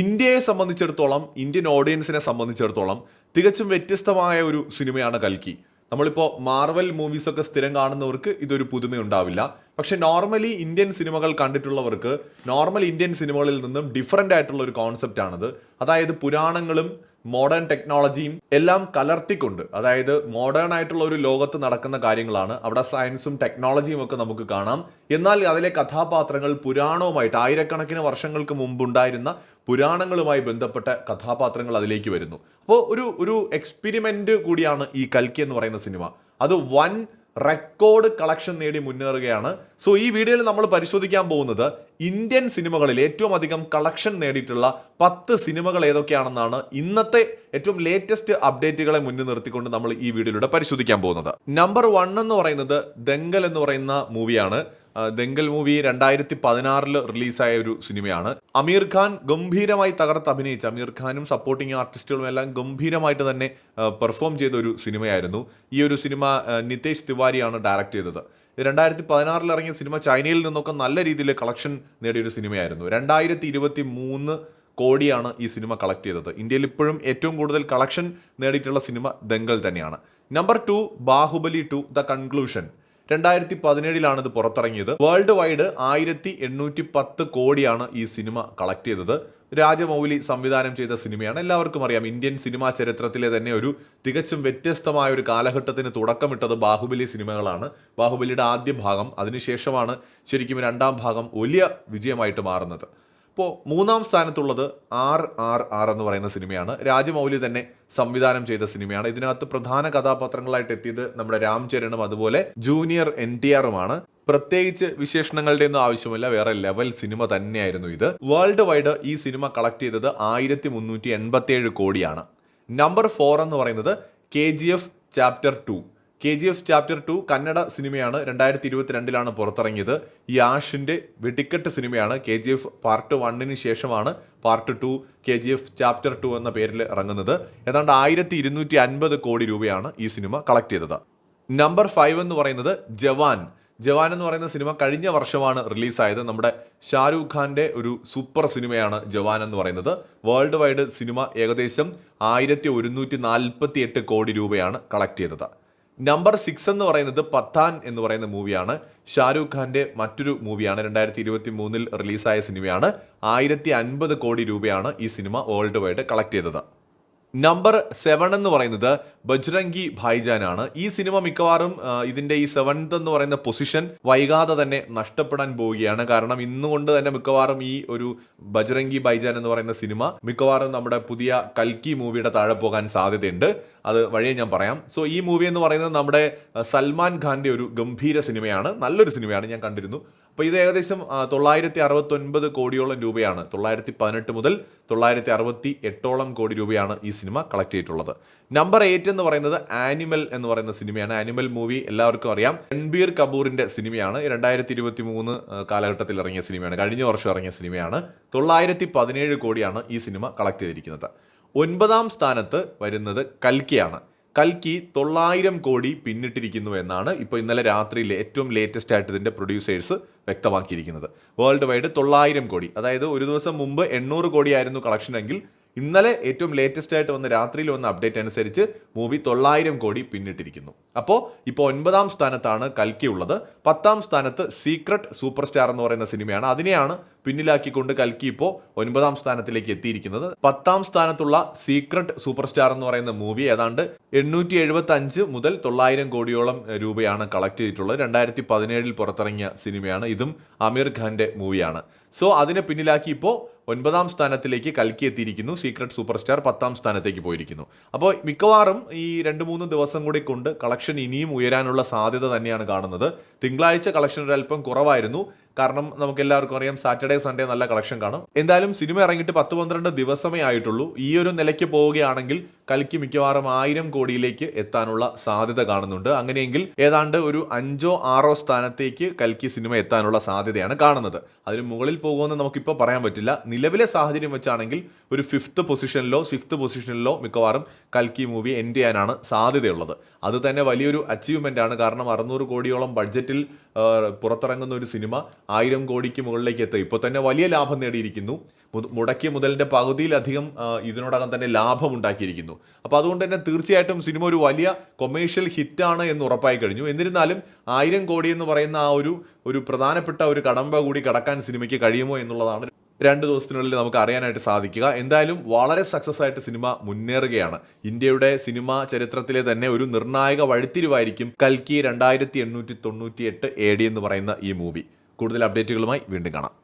ഇന്ത്യയെ സംബന്ധിച്ചിടത്തോളം ഇന്ത്യൻ ഓഡിയൻസിനെ സംബന്ധിച്ചിടത്തോളം തികച്ചും വ്യത്യസ്തമായ ഒരു സിനിമയാണ് കൽക്കി. നമ്മളിപ്പോൾ മാർവൽ മൂവീസൊക്കെ സ്ഥിരം കാണുന്നവർക്ക് ഇതൊരു പുതുമയുണ്ടാവില്ല. പക്ഷെ നോർമലി ഇന്ത്യൻ സിനിമകൾ കണ്ടിട്ടുള്ളവർക്ക് നോർമൽ ഇന്ത്യൻ സിനിമകളിൽ നിന്നും ഡിഫറന്റ് ആയിട്ടുള്ള ഒരു കോൺസെപ്റ്റ് ആണിത്. അതായത് പുരാണങ്ങളും മോഡേൺ ടെക്നോളജിയും എല്ലാം കലർത്തിക്കൊണ്ട് അതായത് മോഡേൺ ആയിട്ടുള്ള ഒരു ലോകത്ത് നടക്കുന്ന കാര്യങ്ങളാണ്. അവിടെ സയൻസും ടെക്നോളജിയും ഒക്കെ നമുക്ക് കാണാം. എന്നാൽ അതിലെ കഥാപാത്രങ്ങൾ പുരാണവുമായിട്ട് ആയിരക്കണക്കിന് വർഷങ്ങൾക്ക് മുമ്പുണ്ടായിരുന്ന പുരാണങ്ങളുമായി ബന്ധപ്പെട്ട കഥാപാത്രങ്ങൾ അതിലേക്ക് വരുന്നു. അപ്പോൾ ഒരു ഒരു എക്സ്പെരിമെന്റ് കൂടിയാണ് ഈ കൽക്കി എന്ന് പറയുന്ന സിനിമ. അത് വൻ റെക്കോർഡ് കളക്ഷൻ നേടി മുന്നേറുകയാണ്. സോ ഈ വീഡിയോയിൽ നമ്മൾ പരിശോധിക്കാൻ പോകുന്നത് ഇന്ത്യൻ സിനിമകളിൽ ഏറ്റവും അധികം കളക്ഷൻ നേടിയിട്ടുള്ള പത്ത് സിനിമകൾ ഏതൊക്കെയാണെന്നാണ് ഇന്നത്തെ ഏറ്റവും ലേറ്റസ്റ്റ് അപ്ഡേറ്റുകളെ മുന്നിൽ നിർത്തിക്കൊണ്ട് നമ്മൾ ഈ വീഡിയോയിലൂടെ പരിശോധിക്കാൻ പോകുന്നത്. നമ്പർ വൺ എന്ന് പറയുന്നത് ദംഗൽ എന്ന് പറയുന്ന മൂവിയാണ് ദങ്കൽ മൂവി രണ്ടായിരത്തി പതിനാറിൽ റിലീസായ ഒരു സിനിമയാണ്. അമീർ ഖാൻ ഗംഭീരമായി തകർത്ത് അഭിനയിച്ച അമീർ ഖാനും സപ്പോർട്ടിംഗ് ആർട്ടിസ്റ്റുകളും എല്ലാം ഗംഭീരമായിട്ട് തന്നെ പെർഫോം ചെയ്ത ഒരു സിനിമയായിരുന്നു. ഈ ഒരു സിനിമ നിതേഷ് തിവാരിയാണ് ഡയറക്റ്റ് ചെയ്തത്. രണ്ടായിരത്തി പതിനാറിൽ ഇറങ്ങിയ സിനിമ ചൈനയിൽ നിന്നൊക്കെ നല്ല രീതിയിൽ കളക്ഷൻ നേടിയ ഒരു സിനിമയായിരുന്നു. രണ്ടായിരത്തി ഇരുപത്തി മൂന്ന് കോടിയാണ് ഈ സിനിമ കളക്ട് ചെയ്തത്. ഇന്ത്യയിൽ ഇപ്പോഴും ഏറ്റവും കൂടുതൽ കളക്ഷൻ നേടിയിട്ടുള്ള സിനിമ ദെങ്കൽ തന്നെയാണ്. Number two Baahubali two the conclusion രണ്ടായിരത്തി പതിനേഴിലാണ് ഇത് പുറത്തിറങ്ങിയത്. വേൾഡ് വൈഡ് ആയിരത്തി എണ്ണൂറ്റി പത്ത് കോടിയാണ് ഈ സിനിമ കളക്ട് ചെയ്തത്. രാജമൗലി സംവിധാനം ചെയ്ത സിനിമയാണ്. എല്ലാവർക്കും അറിയാം ഇന്ത്യൻ സിനിമാ ചരിത്രത്തിലെ തന്നെ ഒരു തികച്ചും വ്യത്യസ്തമായ ഒരു കാലഘട്ടത്തിന് തുടക്കമിട്ടത് ബാഹുബലി സിനിമകളാണ്. ബാഹുബലിയുടെ ആദ്യ ഭാഗം അതിനുശേഷമാണ് ശരിക്കും രണ്ടാം ഭാഗം വലിയ വിജയമായിട്ട് മാറുന്നത്. ഇപ്പോൾ മൂന്നാം സ്ഥാനത്തുള്ളത് ആർ ആർ ആർ എന്ന് പറയുന്ന സിനിമയാണ്. രാജമൗലി തന്നെ സംവിധാനം ചെയ്ത സിനിമയാണ്. ഇതിനകത്ത് പ്രധാന കഥാപാത്രങ്ങളായിട്ട് എത്തിയത് നമ്മുടെ രാംചരണും അതുപോലെ ജൂനിയർ എൻ ടി ആറുമാണ്. പ്രത്യേകിച്ച് വിശേഷണങ്ങളുടെ ഒന്നും ആവശ്യമില്ല വേറെ ലെവൽ സിനിമ തന്നെയായിരുന്നു ഇത്. വേൾഡ് വൈഡ് ഈ സിനിമ കളക്ട് ചെയ്തത് ആയിരത്തി മുന്നൂറ്റി എൺപത്തി ഏഴ് കോടിയാണ്. നമ്പർ ഫോർ എന്ന് പറയുന്നത് K G F chapter two. K G F chapter two Kannada സിനിമയാണ് രണ്ടായിരത്തി ഇരുപത്തിരണ്ടിലാണ് പുറത്തിറങ്ങിയത്. ഈ ആഷിന്റെ വെടിക്കെട്ട് സിനിമയാണ് കെ ജി എഫ് പാർട്ട് വണ്ണിന് ശേഷമാണ് part two K G F chapter two എന്ന പേരിൽ ഇറങ്ങുന്നത്. ഏതാണ്ട് ആയിരത്തി ഇരുന്നൂറ്റി അൻപത് കോടി രൂപയാണ് ഈ സിനിമ കളക്ട് ചെയ്തത്. നമ്പർ ഫൈവ് എന്ന് പറയുന്നത് ജവാൻ. ജവാൻ എന്ന് പറയുന്ന സിനിമ കഴിഞ്ഞ വർഷമാണ് റിലീസായത് നമ്മുടെ ഷാരൂഖ് ഖാന്റെ ഒരു സൂപ്പർ സിനിമയാണ് ജവാൻ എന്ന് പറയുന്നത്. വേൾഡ് വൈഡ് സിനിമ ഏകദേശം ആയിരത്തി ഒരുന്നൂറ്റി നാൽപ്പത്തി എട്ട് കോടി രൂപയാണ് കളക്ട് ചെയ്തത്. നമ്പർ സിക്സ് എന്ന് പറയുന്നത് പത്താൻ എന്ന് പറയുന്ന മൂവിയാണ്. ഷാരൂഖ് ഖാന്റെ മറ്റൊരു മൂവിയാണ്. രണ്ടായിരത്തി ഇരുപത്തി മൂന്നിൽ റിലീസായ സിനിമയാണ്. ആയിരത്തി അൻപത് കോടി രൂപയാണ് ഈ സിനിമ വേൾഡ് വൈഡ് കളക്ട് ചെയ്തത്. നമ്പർ സെവൻ എന്ന് പറയുന്നത് ബജ്രംഗി ഭായ്ജാൻ ആണ് ഈ സിനിമ മിക്കവാറും ഇതിന്റെ ഈ സെവൻത് എന്ന് പറയുന്ന പൊസിഷൻ വൈകാതെ തന്നെ നഷ്ടപ്പെടാൻ പോവുകയാണ്. കാരണം ഇന്നുകൊണ്ട് തന്നെ മിക്കവാറും ഈ ഒരു ബജ്രംഗി ഭായ്ജാൻ എന്ന് പറയുന്ന സിനിമ മിക്കവാറും നമ്മുടെ പുതിയ കൽക്കി മൂവിയുടെ താഴെ പോകാൻ സാധ്യതയുണ്ട്. അത് വഴിയെ ഞാൻ പറയാം. സോ ഈ മൂവി എന്ന് പറയുന്നത് നമ്മുടെ സൽമാൻ ഖാന്റെ ഒരു ഗംഭീര സിനിമയാണ്. നല്ലൊരു സിനിമയാണ് ഞാൻ കണ്ടിരുന്നു. അപ്പോൾ ഇത് ഏകദേശം തൊള്ളായിരത്തി അറുപത്തി ഒൻപത് കോടിയോളം രൂപയാണ്. തൊള്ളായിരത്തി പതിനെട്ട് മുതൽ തൊള്ളായിരത്തി അറുപത്തി എട്ടോളം കോടി രൂപയാണ് ഈ സിനിമ കളക്ട് ചെയ്തിട്ടുള്ളത്. നമ്പർ എയ്റ്റ് എന്ന് പറയുന്നത് ആനിമൽ എന്ന് പറയുന്ന സിനിമയാണ്. ആനിമൽ മൂവി എല്ലാവർക്കും അറിയാം. രൺബീർ കപൂറിന്റെ സിനിമയാണ്. രണ്ടായിരത്തി ഇരുപത്തി മൂന്ന് കാലഘട്ടത്തിൽ ഇറങ്ങിയ സിനിമയാണ്. കഴിഞ്ഞ വർഷം ഇറങ്ങിയ സിനിമയാണ്. തൊള്ളായിരത്തി പതിനേഴ് കോടിയാണ് ഈ സിനിമ കളക്ട് ചെയ്തിരിക്കുന്നത്. ഒൻപതാം സ്ഥാനത്ത് വരുന്നത് കൽക്കിയാണ്. കൽക്കി തൊള്ളായിരം കോടി പിന്നിട്ടിരിക്കുന്നു എന്നാണ് ഇപ്പോൾ ഇന്നലെ രാത്രിയിലെ ഏറ്റവും ലേറ്റസ്റ്റ് ആയിട്ട് ഇതിന്റെ പ്രൊഡ്യൂസേഴ്സ് വ്യക്തമാക്കിയിരിക്കുന്നത്. വേൾഡ് വൈഡ് തൊള്ളായിരം കോടി. അതായത് ഒരു ദിവസം മുമ്പ് എണ്ണൂറ് കോടിയായിരുന്നു കളക്ഷൻ എങ്കിൽ ഇന്നലെ ഏറ്റവും ലേറ്റസ്റ്റ് ആയിട്ട് വന്ന രാത്രിയിൽ വന്ന അപ്ഡേറ്റ് അനുസരിച്ച് മൂവി തൊള്ളായിരം കോടി പിന്നിട്ടിരിക്കുന്നു. അപ്പോൾ ഇപ്പോൾ ഒൻപതാം സ്ഥാനത്താണ് കൽക്കി ഉള്ളത് പത്താം സ്ഥാനത്ത് സീക്രട്ട് സൂപ്പർ സ്റ്റാർ എന്ന് പറയുന്ന സിനിമയാണ്. അതിനെയാണ് പിന്നിലാക്കിക്കൊണ്ട് കൽക്കി ഇപ്പോൾ ഒൻപതാം സ്ഥാനത്തിലേക്ക് എത്തിയിരിക്കുന്നത്. പത്താം സ്ഥാനത്തുള്ള സീക്രട്ട് സൂപ്പർ സ്റ്റാർ എന്ന് പറയുന്ന മൂവി ഏതാണ്ട് എണ്ണൂറ്റി എഴുപത്തി അഞ്ച് മുതൽ തൊള്ളായിരം കോടിയോളം രൂപയാണ് കളക്ട് ചെയ്തിട്ടുള്ളത്. രണ്ടായിരത്തി പതിനേഴിൽ പുറത്തിറങ്ങിയ സിനിമയാണ് ഇതും അമീർ ഖാന്റെ മൂവിയാണ് സോ അതിനെ പിന്നിലാക്കി ഇപ്പോൾ ഒൻപതാം സ്ഥാനത്തിലേക്ക് കൽക്കി എത്തിയിരിക്കുന്നു സീക്രട്ട് സൂപ്പർ സ്റ്റാർ പത്താം സ്ഥാനത്തേക്ക് പോയിരിക്കുന്നു. അപ്പോൾ മിക്കവാറും ഈ രണ്ട് മൂന്ന് ദിവസം കൂടി കൊണ്ട് കളക്ഷൻ ഇനിയും ഉയരാനുള്ള സാധ്യത തന്നെയാണ് കാണുന്നത്. തിങ്കളാഴ്ച കളക്ഷൻ ഒരല്പം കുറവായിരുന്നു. കാരണം നമുക്ക് എല്ലാവർക്കും അറിയാം സാറ്റർഡേ സൺഡേ നല്ല കളക്ഷൻ കാണും. എന്തായാലും സിനിമ ഇറങ്ങിയിട്ട് പത്ത് പന്ത്രണ്ട് ദിവസമേ ആയിട്ടുള്ളൂ. ഈ ഒരു നിലയ്ക്ക് പോവുകയാണെങ്കിൽ കൽക്കി മിക്കവാറും ആയിരം കോടിയിലേക്ക് എത്താനുള്ള സാധ്യത കാണുന്നുണ്ട്. അങ്ങനെയെങ്കിൽ ഏതാണ്ട് ഒരു അഞ്ചോ ആറോ സ്ഥാനത്തേക്ക് കൽക്കി സിനിമ എത്താനുള്ള സാധ്യതയാണ് കാണുന്നത്. അതിന് മുകളിൽ പോകുമെന്ന് നമുക്കിപ്പോൾ പറയാൻ പറ്റില്ല. നിലവിലെ സാഹചര്യം വെച്ചാണെങ്കിൽ ഒരു ഫിഫ്ത്ത് പൊസിഷനിലോ സിക്സ്ത് പൊസിഷനിലോ മിക്കവാറും കൽക്കി മൂവി എൻഡ് ചെയ്യാനാണ് സാധ്യതയുള്ളത്. അത് തന്നെ വലിയൊരു അച്ചീവ്മെന്റ് ആണ്. കാരണം അറുന്നൂറ് കോടിയോളം ബഡ്ജറ്റിൽ പുറത്തിറങ്ങുന്ന ഒരു സിനിമ ആയിരം കോടിക്ക് മുകളിലേക്ക് എത്തും. ഇപ്പോൾ തന്നെ വലിയ ലാഭം നേടിയിരിക്കുന്നു. മുടക്കിയ മുതലിന്റെ പകുതിയിലധികം ഇതിനോടകം തന്നെ ലാഭം ഉണ്ടാക്കിയിരിക്കുന്നു. അപ്പോൾ അതുകൊണ്ട് തന്നെ തീർച്ചയായിട്ടും സിനിമ ഒരു വലിയ കൊമേഴ്ഷ്യൽ ഹിറ്റാണ് എന്ന് ഉറപ്പായി കഴിഞ്ഞു. എന്നിരുന്നാലും ആയിരം കോടി എന്ന് പറയുന്ന ആ ഒരു ഒരു പ്രധാനപ്പെട്ട ഒരു കടമ്പ കൂടി കടക്കാൻ സിനിമയ്ക്ക് കഴിയുമോ എന്നുള്ളതാണ് രണ്ട് ദിവസത്തിനുള്ളിൽ നമുക്ക് അറിയാനായിട്ട് സാധിക്കുക. എന്തായാലും വളരെ സക്സസ് ആയിട്ട് സിനിമ മുന്നേറുകയാണ്. ഇന്ത്യയുടെ സിനിമാ ചരിത്രത്തിലെ തന്നെ ഒരു നിർണായക വഴിത്തിരിവായിരിക്കും കൽക്കി രണ്ടായിരത്തി എണ്ണൂറ്റി തൊണ്ണൂറ്റി എട്ട് എ ഡി എന്ന് പറയുന്ന ഈ മൂവി കൂടുതൽ അപ്ഡേറ്റുകളുമായി വീണ്ടും കാണാം.